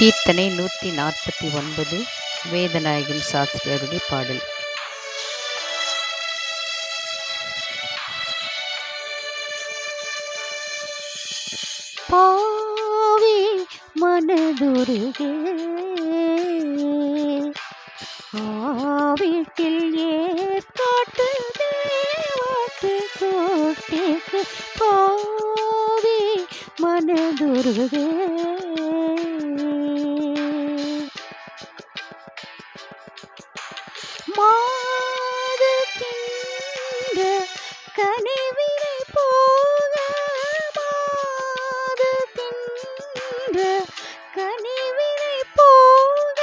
கீர்த்தனை நூற்றி நாற்பத்தி ஒன்பது வேதநாயகம் சாஸ்திரியருடைய பாடல். பாவி மனதுருகே ஆவிட்டில் ஏற்காட்டு தேவாட்டு பாவி மனதுருகே மாது தின்ற கனிவினை போக மாது தின்ற கனிவினை போக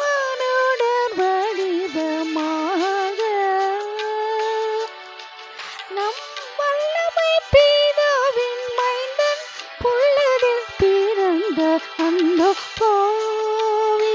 மனுடர் வடிவமாக நம் வல்லமை பீதாவின் மைந்தன் புல்லதில் பிறந்த அந்த பாவி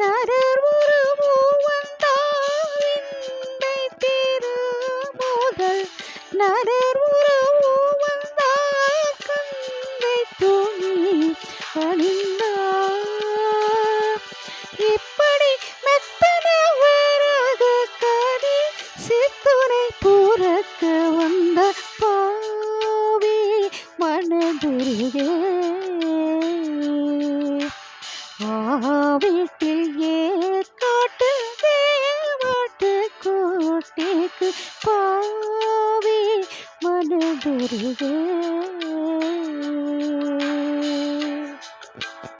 நரர் உருவு வந்தார் திரு முதல் நரர் உருவு வந்தார் கந்தை துணி அணிந்தார். இப்படி மெத்தன புறக்க வந்த பாவி மனதுருகே ஆவிட்டு പാവി മനതുരുകേ